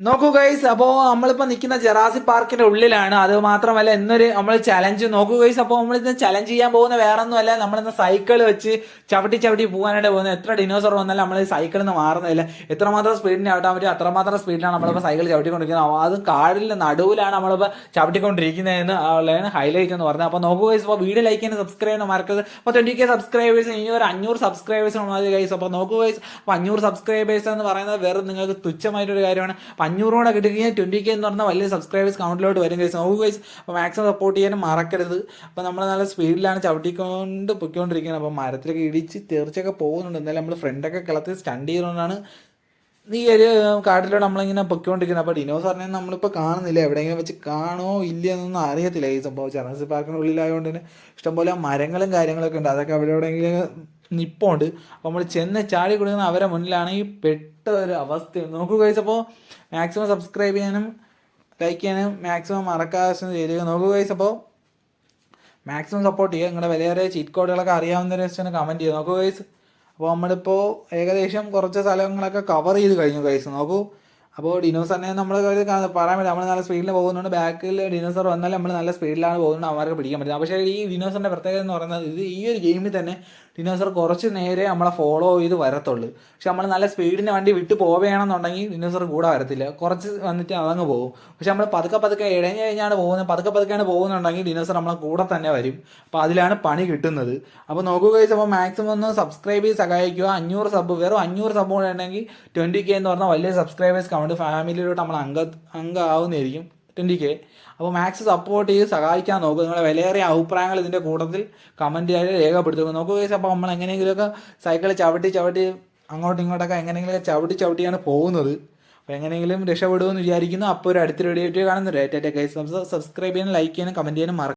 നോക്കൂ ഗൈസ് അപ്പോ നമ്മളിപ്പോ നിൽക്കുന്ന ജെറാസി പാർക്കിന്റെ ഉള്ളിലാണ്. അത് മാത്രമല്ല ഇന്നൊരു നമ്മൾ ചലഞ്ച് നോക്കൂ ഗൈസ് അപ്പോൾ നമ്മൾ ഇന്ന് ചലഞ്ച് ചെയ്യാൻ പോകുന്ന വേറെ ഒന്നുമല്ല നമ്മളിന്ന് സൈക്കിൾ വെച്ച് ചവിട്ടി ചവിട്ടി പോകാനായിട്ട് പോകുന്നത്. എത്ര ഡിനോസർ വന്നാലും നമ്മൾ സൈക്കിളിൽ നിന്ന് മാറുന്നില്ല എത്രമാത്രം സ്പീഡിന് ചവിട്ടാൻ പറ്റും അത്രമാത്രം സ്പീഡിലാണ് നമ്മളിപ്പോൾ സൈക്കിൾ ചവിട്ടിക്കൊണ്ടിരിക്കുന്നത്. അത് കാടിന്റെ നടുവിലാണ് നമ്മളിപ്പോൾ ചവിട്ടിക്കൊണ്ടിരിക്കുന്നതെന്ന് ഉള്ളതാണ് ഹൈലൈറ്റ് എന്ന് പറഞ്ഞത്. അപ്പോൾ നോക്കൂ ഗൈസ് അപ്പോൾ വീഡിയോ ലൈക്ക് ചെയ്യാൻ സബ്സ്ക്രൈബ് ചെയ്യാൻ മറക്കരുത്. അപ്പോൾ ട്വന്റി കെ സബ്സ്ക്രൈബേഴ്സ് ഇനി ഒരു അഞ്ഞൂറ് സബ്സ്ക്രൈബേഴ്സ് മതി ഗൈസ് അപ്പോൾ നോക്കൂ ഗൈസ് അപ്പോൾ അഞ്ഞൂറ് സബ്സ്ക്രൈബേഴ്സ് എന്ന് പറയുന്നത് വേറെ നിങ്ങൾക്ക് തുച്ഛമായിട്ടൊരു കാര്യമാണ്. അപ്പോൾ അഞ്ഞൂറോടെ കിട്ടിക്കഴിഞ്ഞാൽ ട്വന്റി കെ എന്ന് പറഞ്ഞാൽ വലിയ സബ്സ്ക്രൈബേഴ്സ് കൗണ്ടിലോട്ട് വരും ഗൈസ് നോക്കൂ ഗൈസ് അപ്പോൾ മാക്സിമം സപ്പോർട്ട് ചെയ്യാനും മറക്കരുത്. അപ്പോൾ നമ്മൾ നല്ല സ്പീഡിലാണ് ചവിട്ടിക്കൊണ്ട് പൊയ്ക്കൊണ്ടിരിക്കുന്നത് അപ്പോൾ മരത്തിലൊക്കെ ഇടിച്ച് തെറിച്ചൊക്കെ പോകുന്നുണ്ട്. എന്നാലും നമ്മൾ ഫ്രണ്ടൊക്കെ കിളത്തിൽ സ്റ്റണ്ട് ചെയ്തുകൊണ്ടാണ് ഈ ഒരു കാട്ടിലൂടെ നമ്മളിങ്ങനെ പൊയ്ക്കൊണ്ടിരിക്കുന്നത് അപ്പോൾ ഡിനോസറിനെ നമ്മളിപ്പോൾ കാണുന്നില്ല. എവിടെയെങ്കിലും വെച്ച് കാണോ ഇല്ല എന്നൊന്നും അറിയത്തില്ല ഈ സംഭവം. ചെറൻസി പാർക്കിന്റെ ഉള്ളിലായതുകൊണ്ട് തന്നെ ഇഷ്ടംപോലെ മരങ്ങളും കാര്യങ്ങളൊക്കെ ഉണ്ട്. അതൊക്കെ അവിടെ എവിടെയെങ്കിലും നിപ്പുണ്ട്. അപ്പോൾ നമ്മൾ ചെന്ന് ചാടി കൊടുക്കുന്ന അവരെ ഈ പെട്ട ഒരു അവസ്ഥ. നോക്കൂ കഴിച്ചപ്പോൾ മാക്സിമം സബ്സ്ക്രൈബ് ചെയ്യാനും ലൈക്ക് ചെയ്യാനും മാക്സിമം മറക്കാതെ ചെയ്യുക. നോക്കൂ കഴിച്ചപ്പോൾ മാക്സിമം സപ്പോർട്ട് ചെയ്യുക. നിങ്ങളുടെ വിലയേറെ ചീറ്റ് കോഡുകളൊക്കെ അറിയാവുന്നവരെ വെച്ചാൽ കമന്റ് ചെയ്യുക. നോക്കൂ ഗൈസ് അപ്പോൾ നമ്മളിപ്പോൾ ഏകദേശം കുറച്ച് സ്ഥലങ്ങളൊക്കെ കവർ ചെയ്ത് കഴിഞ്ഞു കഴിച്ചു നോക്കൂ. അപ്പോൾ ഡിനോസറിനെ നമ്മൾ പറയാൻ പറ്റില്ല. നമ്മൾ നല്ല സ്പീഡിൽ പോകുന്നുണ്ട്. ബാക്കിൽ ഡിനോസർ വന്നാൽ നമ്മൾ നല്ല സ്പീഡിലാണ് പോകുന്നത്. അവർക്ക് പിടിക്കാൻ പറ്റും പക്ഷേ ഈ ഡിനോസറിന്റെ പ്രത്യേകത എന്ന് പറയുന്നത് ഇത് ഈ ഒരു ഗെയിമിൽ തന്നെ ഡിനോസർ കുറച്ച് നേരെ നമ്മളെ ഫോളോ ചെയ്ത് വരത്തുള്ളൂ. പക്ഷെ നമ്മൾ നല്ല സ്പീഡിന് വണ്ടി വിട്ട് പോവുകയാണെന്നുണ്ടെങ്കിൽ ഡിനോസർ കൂടെ വരത്തില്ല. കുറച്ച് വന്നിട്ട് അതങ്ങ് പോകും. പക്ഷെ നമ്മൾ പതുക്കെ പതുക്കെ ഇഴഞ്ഞ് കഴിഞ്ഞാണ് പോകുന്നത്. പതുക്കെ പതുക്കെയാണ് പോകുന്നുണ്ടെങ്കിൽ ഡിനോസർ നമ്മളെ കൂടെ തന്നെ വരും. അപ്പോൾ അതിലാണ് പണി കിട്ടുന്നത്. അപ്പോൾ നോക്കുക അപ്പോൾ മാക്സിമം ഒന്ന് സബ്സ്ക്രൈബ് ചെയ്ത് സഹായിക്കുക. അഞ്ഞൂറ് സബ് വെറും അഞ്ഞൂറ് സബ് ഉണ്ടെങ്കിൽ ട്വന്റി കെ എന്ന് പറഞ്ഞാൽ വലിയ സബ്സ്ക്രൈബേഴ്സ് കൗണ്ട് ഫാമിലിയിലോട്ട് നമ്മൾ അംഗ അംഗമാവുന്നതായിരിക്കും. ട്വന്റി കെ അപ്പോൾ മാക്സ് സപ്പോർട്ട് ചെയ്ത് സഹായിക്കാൻ നോക്കുക നിങ്ങളുടെ വിലയേറിയ അഭിപ്രായങ്ങൾ ഇതിന്റെ കൂട്ടത്തിൽ കമന്റ് ആയിട്ട് രേഖപ്പെടുത്തുക നോക്കുക guys. അപ്പോൾ നമ്മൾ എങ്ങനെയെങ്കിലുമൊക്കെ സൈക്കിൾ ചവിട്ടി ചവിട്ടി അങ്ങോട്ടും ഇങ്ങോട്ടൊക്കെ എങ്ങനെയെങ്കിലും ചവിട്ടി ചവിട്ടിയാണ് പോകുന്നത്. അപ്പോൾ എങ്ങനെയെങ്കിലും രക്ഷപ്പെടുമെന്ന് വിചാരിക്കുന്നു. അപ്പോൾ ഒരു അടുത്തൊരു വീഡിയോ കാണുന്നുണ്ട് ഏറ്റവും സബ്സ്ക്രൈബ് ചെയ്യാനും ലൈക്ക് ചെയ്യാനും കമന്റ് ചെയ്യാനും മറക്കും